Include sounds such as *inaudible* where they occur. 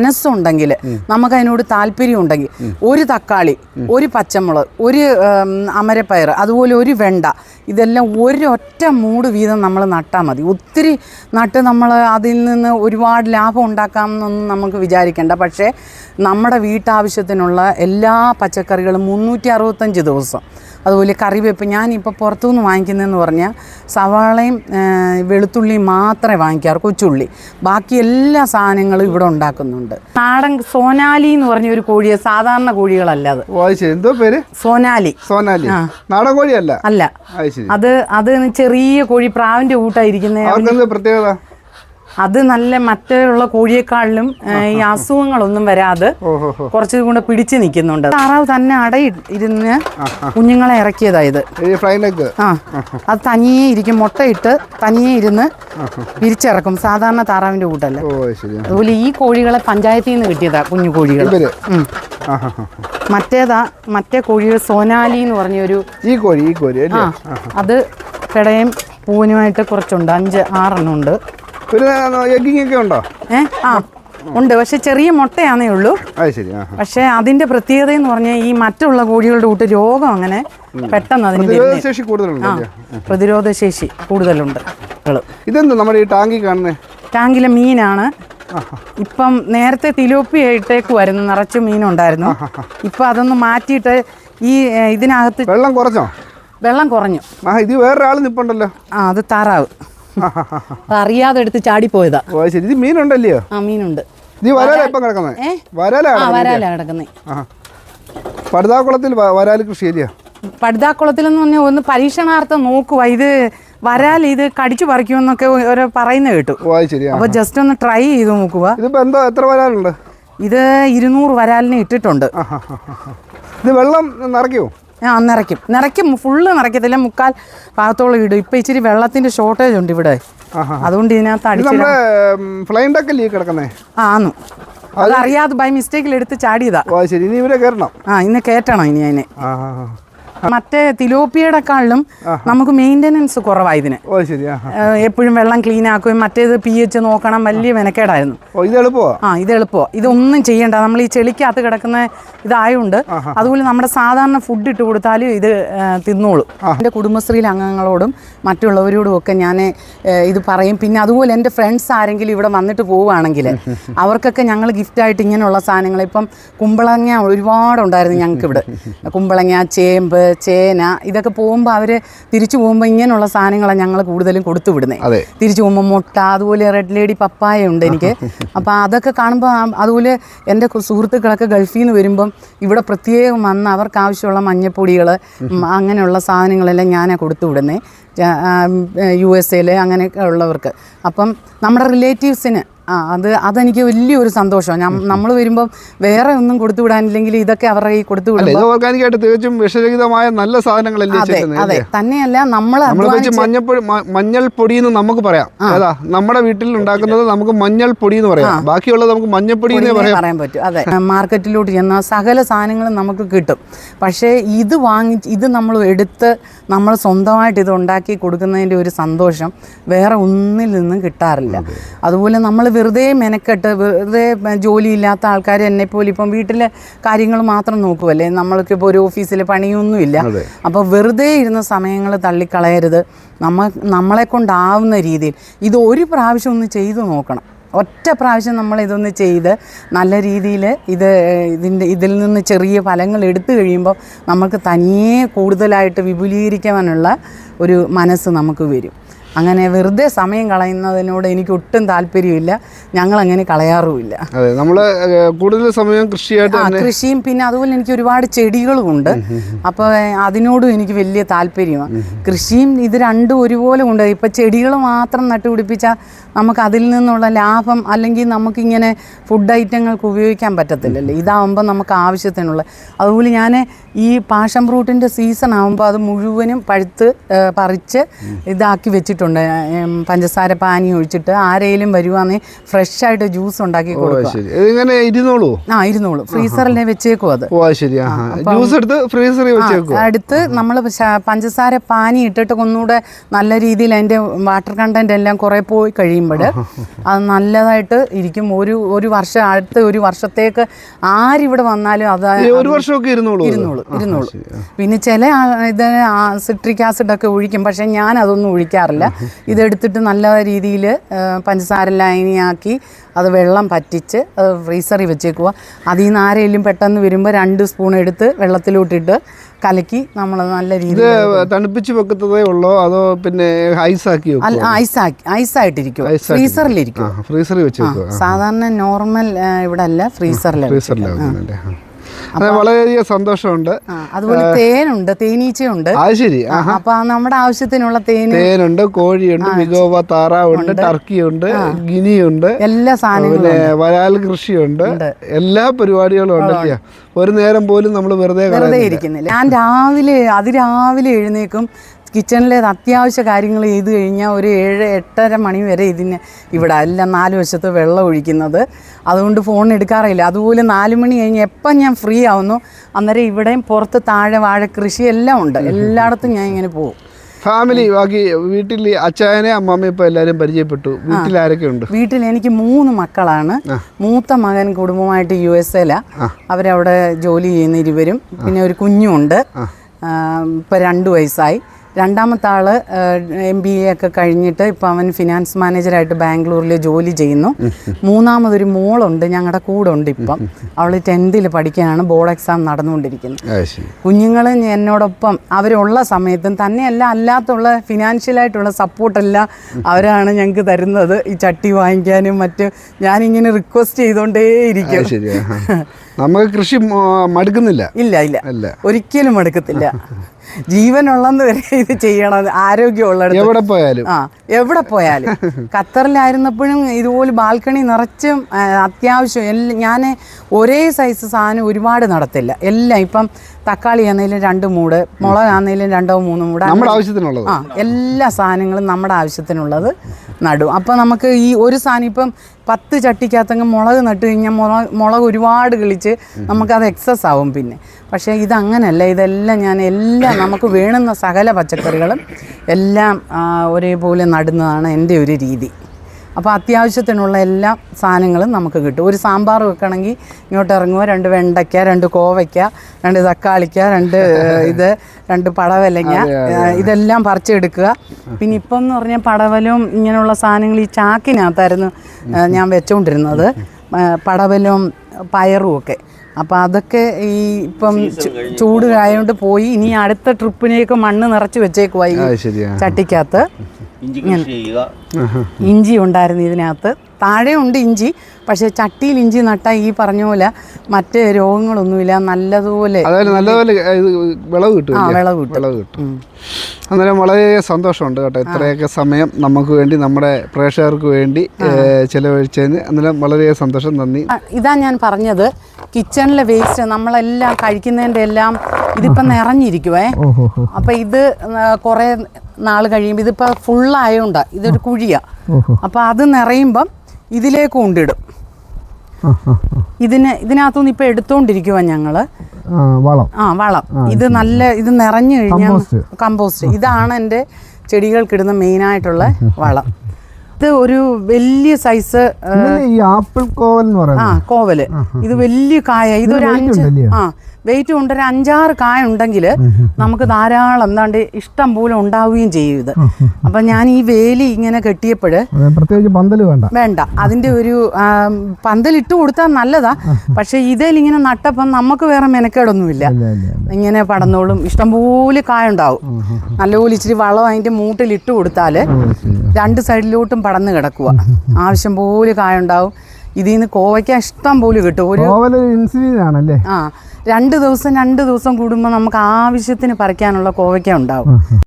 മനസ്സുണ്ടെങ്കിൽ നമുക്ക് അതിനോട് താല്പര്യം ഉണ്ടെങ്കിൽ ഒരു തക്കാളി ഒരു പച്ചമുളക് ഒരു അമരപ്പയർ അതുപോലെ ഒരു വെണ്ട ഇതെല്ലാം ഒരൊറ്റ മൂട് വീതം നമ്മൾ നട്ടാൽ മതി. ഒത്തിരി നട്ട് നമ്മൾ അതിൽ നിന്ന് ഒരുപാട് ലാഭം ഉണ്ടാക്കാമെന്നൊന്നും നമുക്ക് വിചാരിക്കേണ്ട. പക്ഷേ നമ്മുടെ വീട്ടാവശ്യത്തിനുള്ള എല്ലാ പച്ചക്കറികളും മുന്നൂറ്റി അറുപത്തഞ്ച് ദിവസം. അതുപോലെ കറിവേപ്പ്. ഞാനിപ്പോൾ പുറത്തുനിന്ന് വാങ്ങിക്കുന്നതെന്ന് പറഞ്ഞാൽ സവാളയും വെളുത്തുള്ളിയും മാത്രമേ വാങ്ങിക്കാറ് കൊച്ചുള്ളി. ബാക്കി എല്ലാ സാധനങ്ങളും ഇവിടെ ഉണ്ടാക്കുന്നുണ്ട്. നാടൻ സോനാലി എന്ന് പറഞ്ഞ ഒരു കോഴിയെ സാധാരണ കോഴികളല്ല അത്. എന്തോ പേര്? സോനാലി. സോനാലി. നാടൻ കോഴിയല്ല? അല്ല. അത് അത് ചെറിയ കോഴി പ്രാവിന്റെ കൂട്ടായിരിക്കുന്ന. പ്രത്യേകത? അത് നല്ല മറ്റുള്ള കോഴിയെക്കാളിലും ഈ അസുഖങ്ങളൊന്നും വരാതെ കുറച്ചും കൂടെ പിടിച്ചു നിൽക്കുന്നുണ്ട്. താറാവ് തന്നെ അടയി ഇരുന്ന് കുഞ്ഞുങ്ങളെ ഇറക്കിയതായത് ആ. അത് തനിയെ ഇരിക്കും മുട്ടയിട്ട് തനിയെ ഇരുന്ന് വിരിച്ചിറക്കും സാധാരണ താറാവിന്റെ കൂട്ടല്ല. അതുപോലെ ഈ കോഴികളെ പഞ്ചായത്തിൽ നിന്ന് കിട്ടിയതാ കുഞ്ഞു കോഴികൾ. മറ്റേതാ മറ്റേ കോഴികൾ സോനാലി എന്ന് പറഞ്ഞൊരു ഈ കോഴി ഈ കോഴി അത് കിടയും പൂവിനുമായിട്ട് കുറച്ചുണ്ട് അഞ്ച് ആറെണ്ണം ഉണ്ട്. ഒക്കെ ഉണ്ടോ? ഏ ആ ഉണ്ട്. പക്ഷെ ചെറിയ മുട്ടയാണേ ഉള്ളൂ. അത് ശരി പക്ഷേ അതിന്റെ പ്രത്യേകത എന്ന് പറഞ്ഞാൽ ഈ മറ്റുള്ള കോഴികളുടെ കൂട്ട് രോഗം അങ്ങനെ പെട്ടെന്ന് അതിന്. കൂടുതലുണ്ട് പ്രതിരോധ ശേഷി കൂടുതലുണ്ട് ഇതെന്താ നമ്മുടെ ഈ ടാങ്കി കാണുന്നത് ടാങ്കിലെ മീനാണ്. ഇപ്പം നേരത്തെ തിലോപ്പി ഇട്ടേക്കുമായിരുന്നു നിറച്ച് മീനുണ്ടായിരുന്നു. ഇപ്പം അതൊന്ന് മാറ്റിയിട്ട് ഈ ഇതിനകത്ത് വെള്ളം കുറച്ചോ വെള്ളം കുറഞ്ഞു. ആ ഇത് വേറൊരാൾ നിപ്പുണ്ടല്ലോ. ആ അത് താറാവ്. അറിയാതെ എടുത്ത് ചാടി പോയതാ അത് ശരി. ഇത് മീനുണ്ടല്ലയോ? ആ മീനുണ്ട്. ഇത് വരാല ഇപ്പം കിടക്കുന്നത്? വരാല ആ വരാല കിടക്കുന്നേ. ആ പടുതാക്കുളത്തിൽ എന്ന് കൃഷി ഏരിയ പടുതാക്കുളത്തിലെന്ന് പറഞ്ഞാൽ ഒന്ന് പരീക്ഷണാർത്ഥം നോക്കുക ഇത് വരാൽ ഇത് കടിച്ചു പറിക്കുമെന്നൊക്കെ ഓരോ പറയുന്ന കേട്ടു. അപ്പൊ ജസ്റ്റ് ഒന്ന് ട്രൈ ചെയ്ത് നോക്കുക എത്ര വരാലുണ്ട്? ഇത് ഇരുന്നൂറ് വരാലിന് ഇട്ടിട്ടുണ്ട്. ഇത് വെള്ളം നിറയ്ക്കുമോ ആ നിറയ്ക്കും. നിറയ്ക്കും ഫുള്ള് നിറയ്ക്കത്തില്ല. മുക്കാൽ ഭാഗത്തോളം ഇടും. ഇപ്പം ഇച്ചിരി വെള്ളത്തിന്റെ ഷോർട്ടേജ് ഉണ്ട് ഇവിടെ. അതുകൊണ്ട് ഇതിനകത്ത് അടിച്ചു ആന്നു. അതറിയാതെ ബൈ മിസ്റ്റേക്കിൽ എടുത്ത് ചാടിയതാ. ശരി. ഇനി ഇവരെ കയറണം ആ ഇന്ന് കയറ്റണം ഇനി അതിനെ. മറ്റേ തിലോപ്പിയുടെക്കാളിലും നമുക്ക് മെയിന്റനൻസ് കുറവാണ് ഇതിന്. എപ്പോഴും വെള്ളം ക്ലീൻ ആക്കുകയും മറ്റേത് പി എച്ച് നോക്കണം വലിയ മെനക്കേടായിരുന്നു. ഓ ഇത് എളുപ്പമാ? ആ ഇത് എളുപ്പമാണ് ഇതൊന്നും ചെയ്യണ്ട. നമ്മൾ ഈ ചെളിക്കകത്ത് കിടക്കുന്ന ഇതായതുകൊണ്ട് അതുപോലെ നമ്മുടെ സാധാരണ ഫുഡ് ഇട്ട് കൊടുത്താലും ഇത് തിന്നോളൂ. തിന്നോളും എന്റെ കുടുംബശ്രീയിലെ അംഗങ്ങളോടും മറ്റുള്ളവരോടും ഒക്കെ ഞാൻ ഇത് പറയും. പിന്നെ അതുപോലെ എന്റെ ഫ്രണ്ട്സ് ആരെങ്കിലും ഇവിടെ വന്നിട്ട് പോവുകയാണെങ്കിൽ *laughs* അവർക്കൊക്കെ ഞങ്ങൾ ഗിഫ്റ്റായിട്ട് ഇങ്ങനെയുള്ള സാധനങ്ങൾ ഇപ്പം കുമ്പളങ്ങ ഒരുപാടുണ്ടായിരുന്നു ഞങ്ങൾക്ക് ഇവിടെ കുമ്പളങ്ങ ചേമ്പ് ചേന ഇതൊക്കെ പോകുമ്പോൾ അവർ തിരിച്ചു പോകുമ്പോൾ ഇങ്ങനെയുള്ള സാധനങ്ങളാണ് ഞങ്ങൾ കൂടുതലും കൊടുത്തു വിടുന്നത് തിരിച്ചു പോകുമ്പോൾ മുട്ട അതുപോലെ റെഡ് ലേഡി പപ്പായ ഉണ്ട് എനിക്ക്. *laughs* അപ്പോൾ അതൊക്കെ കാണുമ്പോൾ അതുപോലെ എന്റെ സുഹൃത്തുക്കളൊക്കെ ഗൾഫിൽ നിന്ന് വരുമ്പം ഇവിടെ പ്രത്യേകം വന്ന് അവർക്ക് ആവശ്യമുള്ള മഞ്ഞപ്പൊടികൾ അങ്ങനെയുള്ള സാധനങ്ങളെല്ലാം ഞാനാണ് കൊടുത്തു വിടുന്നത് യു എസ് എയിൽ അങ്ങനെയൊക്കെ ഉള്ളവർക്ക്. അപ്പം നമ്മുടെ റിലേറ്റീവ്സിന് ആ അത് അതെനിക്ക് വലിയൊരു സന്തോഷമാണ് നമ്മൾ വരുമ്പോൾ വേറെ ഒന്നും കൊടുത്തു വിടാനില്ലെങ്കിൽ ഇതൊക്കെ അവരുടെ ഈ കൊടുത്തു ഇത് ഓർഗാനിക്കായിട്ട് തികച്ചും വിഷരഹിതമായ നല്ല സാധനങ്ങളല്ലേ അതെ തന്നെയല്ല നമ്മൾ മഞ്ഞപ്പൊടി പൊടി എന്ന് നമുക്ക് പറയാം. അതാ നമ്മുടെ വീട്ടിൽ ഉണ്ടാക്കുന്നത് നമുക്ക് മഞ്ഞൾ പൊടി എന്ന് പറയാം ബാക്കിയുള്ളത് നമുക്ക് മഞ്ഞപ്പൊടി എന്നേ പറയാൻ പറ്റും. അതെ. മാർക്കറ്റിലോട്ട് ചെന്നാൽ സകല സാധനങ്ങളും നമുക്ക് കിട്ടും. പക്ഷേ ഇത് വാങ്ങി ഇത് നമ്മൾ എടുത്ത് നമ്മൾ സ്വന്തമായിട്ട് ഇത് ഉണ്ടാക്കി കൊടുക്കുന്നതിന്റെ ഒരു സന്തോഷം വേറെ ഒന്നിൽ നിന്നും കിട്ടാറില്ല. അതുപോലെ നമ്മൾ വെറുതെ മെനക്കെട്ട് വെറുതെ ജോലിയില്ലാത്ത ആൾക്കാർ എന്നെപ്പോലെ ഇപ്പം വീട്ടിലെ കാര്യങ്ങൾ മാത്രം നോക്കുമല്ലേ നമ്മൾക്കിപ്പോൾ ഒരു ഓഫീസിൽ പണിയൊന്നുമില്ല. അപ്പോൾ വെറുതെ ഇരുന്ന സമയങ്ങൾ തള്ളിക്കളയരുത്. നമ്മ നമ്മളെ കൊണ്ടാവുന്ന രീതിയിൽ ഇത് ഒരു പ്രാവശ്യം ഒന്ന് ചെയ്തു നോക്കണം. ഒറ്റ പ്രാവശ്യം നമ്മൾ ഇതൊന്ന് ചെയ്ത് നല്ല രീതിയിൽ ഇത് ഇതിന്റെ ഇതിൽ നിന്ന് ചെറിയ ഫലങ്ങൾ എടുത്തു കഴിയുമ്പോൾ നമുക്ക് തനിയെ കൂടുതലായിട്ട് വിപുലീകരിക്കാനുള്ള ഒരു മനസ്സ് നമുക്ക് വരും. അങ്ങനെ വെറുതെ സമയം കളയുന്നതിനോട് എനിക്ക് ഒട്ടും താല്പര്യമില്ല. ഞങ്ങൾ അങ്ങനെ കളയാറുമില്ല. അതെ നമ്മൾ കൂടുതൽ സമയം കൃഷിയായിട്ട് കൃഷിയും പിന്നെ അതുപോലെ എനിക്ക് ഒരുപാട് ചെടികളും ഉണ്ട് അപ്പോൾ അതിനോടും എനിക്ക് വലിയ താല്പര്യമാണ് കൃഷിയും ഇത് രണ്ടും ഒരുപോലെ ഉണ്ട്. ഇപ്പം ചെടികൾ മാത്രം നട്ടുപിടിപ്പിച്ചാൽ നമുക്ക് അതിൽ നിന്നുള്ള ലാഭം അല്ലെങ്കിൽ നമുക്കിങ്ങനെ ഫുഡ് ഐറ്റങ്ങൾക്ക് ഉപയോഗിക്കാൻ പറ്റത്തില്ലല്ലോ? ഇതാവുമ്പോൾ നമുക്ക് ആവശ്യത്തിനുള്ള അതുപോലെ ഞാൻ ഈ പാഷൻ ഫ്രൂട്ടിന്റെ സീസൺ ആകുമ്പോൾ അത് മുഴുവനും പഴുത്ത് പറിച്ച് ഇതാക്കി വെച്ചിട്ടുണ്ട്. ഏം, പഞ്ചസാര പാനി ഒഴിച്ചിട്ട് ആരെങ്കിലും വരുവാണെങ്കിൽ ഫ്രഷ് ആയിട്ട് ജ്യൂസ് ഉണ്ടാക്കി കൊടുക്കും ഇരുന്നോളൂ? ആ ഇരുന്നോളൂ. ഫ്രീസറിലെ വെച്ചേക്കും അത്. ജ്യൂസ് എടുത്ത് ഫ്രീസറിൽ വെച്ചേക്കും അടുത്ത് നമ്മൾ പഞ്ചസാര പാനി ഇട്ടിട്ട് ഒന്നുകൂടെ നല്ല രീതിയിൽ അതിന്റെ വാട്ടർ കണ്ടന്റ് എല്ലാം കുറേ പോയി കഴിയുമ്പോൾ അത് നല്ലതായിട്ട് ഇരിക്കും. ഒരു ഒരു വർഷം അടുത്ത ഒരു വർഷത്തേക്ക് ആരിവിടെ വന്നാലും അത് ഈ ഒരു വർഷമൊക്കെ ഇരുന്നോളൂ അത്? ഇരുന്നോളൂ ഇരുന്നോളൂ. പിന്നെ ചില ഇത് സിട്രിക് ആസിഡ് ഒക്കെ ഒഴിക്കും. പക്ഷെ ഞാൻ അതൊന്നും ഒഴിക്കാറില്ല. ഇതെടുത്തിട്ട് നല്ല രീതിയിൽ പഞ്ചസാര ലൈനിയാക്കി അത് വെള്ളം പറ്റിച്ച് അത് ഫ്രീസറിൽ വെച്ചേക്കുക. അതിൽ നിന്ന് ആരെങ്കിലും പെട്ടെന്ന് വരുമ്പോൾ രണ്ട് സ്പൂൺ എടുത്ത് വെള്ളത്തിലോട്ടിട്ട് കലക്കി നമ്മൾ നല്ല രീതിയിൽ തണുപ്പിച്ച് വെക്കത്തതേ ഉള്ളോ? അതോ പിന്നെ ഐസാക്കി ഐസാക്കി ഐസായിട്ടിരിക്കും. ഫ്രീസറിലിരിക്കും ഫ്രീസറിൽ വെച്ച് സാധാരണ നോർമൽ ഇവിടെ അല്ല ഫ്രീസറിലാണ് ഫ്രീസറിലാണ് വളരെയധികം സന്തോഷമുണ്ട്. അതുപോലെ തേനുണ്ട് തേനീച്ചയുണ്ട്. ശരി അപ്പൊ നമ്മുടെ ആവശ്യത്തിനുള്ള തേൻ തേനുണ്ട് കോഴിയുണ്ട് മികോവ താറാവുണ്ട് ടർക്കിയുണ്ട് ഗിനിയുണ്ട് എല്ലാ സാധനങ്ങളും വരാൽ കൃഷിയുണ്ട്. എല്ലാ പരിപാടികളും ഉണ്ടല്ലേ ഒരു നേരം പോലും നമ്മൾ വെറുതെ വെറുതെ ഇരിക്കുന്നില്ല. ഞാൻ രാവിലെ അതിരാവിലെ എഴുന്നേക്കും കിച്ചണിലെ അത്യാവശ്യ കാര്യങ്ങൾ ചെയ്ത് കഴിഞ്ഞാൽ ഒരു ഏഴ് എട്ടര മണി വരെ ഇതിന് ഇവിടെ എല്ലാം നാല് വശത്ത് വെള്ളം ഒഴിക്കുന്നത്. അതുകൊണ്ട് ഫോൺ എടുക്കാറില്ല അതുപോലെ നാല് മണി കഴിഞ്ഞ് എപ്പം ഞാൻ ഫ്രീ ആവുന്നു അന്നേരം ഇവിടെയും പുറത്ത് താഴെ വാഴ കൃഷി എല്ലാം ഉണ്ട്. എല്ലായിടത്തും ഞാൻ ഇങ്ങനെ പോകും. ഫാമിലി ബാക്കി വീട്ടിൽ അച്ചായനെ അമ്മമ്മ ഇപ്പൊ എല്ലാരും പരിചയപ്പെട്ടു. വീട്ടിൽ ആരൊക്കെ ഉണ്ട്? വീട്ടിൽ എനിക്ക് മൂന്ന് മക്കളാണ്. മൂത്ത മകൻ കുടുംബമായിട്ട് യു എസ് എയിലാണ് അവരവിടെ ജോലി ചെയ്യുന്ന ഇരുവരും. പിന്നെ ഒരു കുഞ്ഞുണ്ട്. ഇപ്പം രണ്ട് വയസ്സായി. രണ്ടാമത്തെ ആൾ എം ബി എ ഒക്കെ കഴിഞ്ഞിട്ട് ഇപ്പൊ അവൻ ഫിനാൻസ് മാനേജറായിട്ട് ബാംഗ്ലൂരിൽ ജോലി ചെയ്യുന്നു. മൂന്നാമതൊരു മോളുണ്ട് ഞങ്ങളുടെ കൂടെ ഉണ്ട് ഇപ്പം. അവൾ ടെൻത്തിൽ പഠിക്കാനാണ് ബോർഡ് എക്സാം നടന്നുകൊണ്ടിരിക്കുന്നത്. കുഞ്ഞുങ്ങൾ എന്നോടൊപ്പം അവരുള്ള സമയത്തും തന്നെയല്ല അല്ലാത്തുള്ള ഫിനാൻഷ്യലായിട്ടുള്ള സപ്പോർട്ടെല്ലാം അവരാണ് ഞങ്ങൾക്ക് തരുന്നത്. ഈ ചട്ടി വാങ്ങിക്കാനും മറ്റ് ഞാനിങ്ങനെ റിക്വസ്റ്റ് ചെയ്തോണ്ടേയിരിക്കും. നമുക്ക് കൃഷി മടുക്കുന്നില്ല? ഇല്ല ഇല്ല. ഒരിക്കലും എടുക്കത്തില്ല ജീവനുള്ളന്ന് വരെ ഇത് ചെയ്യണം ആരോഗ്യമുള്ള എവിടെ പോയാലും. ആ എവിടെ പോയാലും. *laughs* ഖത്തറിലായിരുന്നപ്പോഴും ഇതുപോലെ ബാൽക്കണി നിറച്ചും അത്യാവശ്യം എല്ലാം ഞാൻ ഒരേ സൈസ് സാധനം ഒരുപാട് നടത്തില്ല. എല്ലാം ഇപ്പം തക്കാളി ആണെങ്കിലും രണ്ട് മൂട് മുളകാണെങ്കിലും രണ്ടോ മൂന്നോ മൂട് നമ്മുടെ ആവശ്യത്തിനുള്ളത്. ആ എല്ലാ സാധനങ്ങളും നമ്മുടെ ആവശ്യത്തിനുള്ളത് നടും. അപ്പോൾ നമുക്ക് ഈ ഒരു സാധനം ഇപ്പം പത്ത് ചട്ടിക്കകത്തങ്ങ് മുളക് നട്ട് കഴിഞ്ഞാൽ മുളക് മുളക് ഒരുപാട് കിളിച്ച് നമുക്കത് എക്സസ് ആവും പിന്നെ. പക്ഷേ ഇതങ്ങനല്ല. ഇതെല്ലാം ഞാൻ എല്ലാം നമുക്ക് വേണുന്ന സകല പച്ചക്കറികളും എല്ലാം ഒരേപോലെ നടുന്നതാണ് എന്റെ ഒരു രീതി. അപ്പോൾ അത്യാവശ്യത്തിനുള്ള എല്ലാ സാധനങ്ങളും നമുക്ക് കിട്ടും. ഒരു സാമ്പാർ വെക്കണമെങ്കിൽ ഇങ്ങോട്ട് ഇറങ്ങുക രണ്ട് വെണ്ടയ്ക്ക രണ്ട് കോവയ്ക്ക രണ്ട് തക്കാളിക്ക രണ്ട് ഇത് രണ്ട് പടവലങ്ങ ഇതെല്ലാം പറിച്ചെടുക്കുക. പിന്നെ ഇപ്പം എന്ന് പറഞ്ഞാൽ പടവലും ഇങ്ങനെയുള്ള സാധനങ്ങൾ ഈ ചാക്കിനകത്തായിരുന്നു ഞാൻ വെച്ചുകൊണ്ടിരുന്നത് പടവലും പയറും ഒക്കെ. അപ്പോൾ അതൊക്കെ ഈ ഇപ്പം ചൂട് ആയതുകൊണ്ട് പോയി. ഇനി അടുത്ത ട്രിപ്പിനേക്ക് മണ്ണ് നിറച്ച് വെച്ചേക്കുവാ ഈ ശരിയാ. ചട്ടിക്കകത്ത്. ഇഞ്ചി കൃഷി ചെയ്യുക. ഇഞ്ചി ഉണ്ടായിരുന്നു ഇതിനകത്ത്. താഴെ ഉണ്ട് ഇഞ്ചി പക്ഷെ ചട്ടിയിൽ ഇഞ്ചി നട്ടാൽ ഈ പറഞ്ഞ പോലെ മറ്റ് രോഗങ്ങളൊന്നുമില്ല. നല്ലതുപോലെ നല്ലപോലെ വിളവ് കിട്ടും ആ വിളവ് കിട്ടും. വിളവ് കിട്ടും. അന്നേരം വളരെ സന്തോഷമുണ്ട് കേട്ടോ ഇത്രയൊക്കെ സമയം നമുക്ക് വേണ്ടി നമ്മുടെ പ്രേക്ഷകർക്ക് വേണ്ടി ചിലവഴിച്ചതിന് ചെലവഴിച്ചതിന്. അന്നേരം വളരെ സന്തോഷം നന്ദി. ഇതാ ഞാൻ പറഞ്ഞത്. കിച്ചണിലെ വേസ്റ്റ് നമ്മളെല്ലാം കഴിക്കുന്നതിന്റെ എല്ലാം ഇതിപ്പം നിറഞ്ഞിരിക്കുവേ. അപ്പം ഇത് കുറേ നാൾ കഴിയുമ്പോൾ ഇതിപ്പോൾ ഫുള്ളായോണ്ട ഇതൊരു കുഴിയാണ് അപ്പം അത് നിറയുമ്പം ഇതിലേക്ക് കൊണ്ടിടും. ഇതിന് ഇതിനകത്തുനിന്ന് ഇപ്പം എടുത്തുകൊണ്ടിരിക്കുവാ ഞങ്ങൾ വളം. ആ വളം. ഇത് നല്ല ഇത് നിറഞ്ഞു കഴിഞ്ഞാൽ കമ്പോസ്റ്റ്. ഇതാണ് എന്റെ ചെടികൾക്കിടുന്ന മെയിനായിട്ടുള്ള വളം. ഇത് ഒരു വലിയ സൈസ് ഈ ആപ്പിൾ കോവൽ എന്ന് പറയുന്നത്. ആ കോവൽ. ഇത് വലിയ കായ ഇതൊരു അഞ്ച് ആ വെയിറ്റ് കൊണ്ട് ഒരു അഞ്ചാറ് കായ ഉണ്ടെങ്കിൽ നമുക്ക് ധാരാളം എന്താണ്ട് ഇഷ്ടം പോലെ ഉണ്ടാവുകയും ചെയ്യും ഇത്. അപ്പൊ ഞാൻ ഈ വേലി ഇങ്ങനെ കെട്ടിയപ്പോൾ പ്രത്യേകിച്ച് പന്തൽ വേണ്ട. വേണ്ട. അതിന്റെ ഒരു പന്തൽ പന്തലിട്ട് കൊടുത്താൽ നല്ലതാ. പക്ഷെ ഇതിലിങ്ങനെ നട്ടപ്പം നമുക്ക് വേറെ മെനക്കേടൊന്നുമില്ല. ഇങ്ങനെ പടന്നോളും. ഇഷ്ടംപോലെ കായ ഉണ്ടാവും. നല്ലപോലെ ഇച്ചിരി വളം അതിന്റെ മൂട്ടിൽ ഇട്ട് കൊടുത്താൽ. രണ്ട് സൈഡിലോട്ടും പടന്ന് കിടക്കുക ആവശ്യം പോലെ കായ ഉണ്ടാവും. ഇതിൽ നിന്ന് കോവയ്ക്ക ഇഷ്ടം പോലെ കിട്ടും. ഒരു ആണല്ലേ? ആ രണ്ട് ദിവസം രണ്ട് ദിവസം കൂടുമ്പോൾ നമുക്ക് ആവശ്യത്തിന് പറിക്കാനുള്ള കോവയ്ക്ക ഉണ്ടാവും.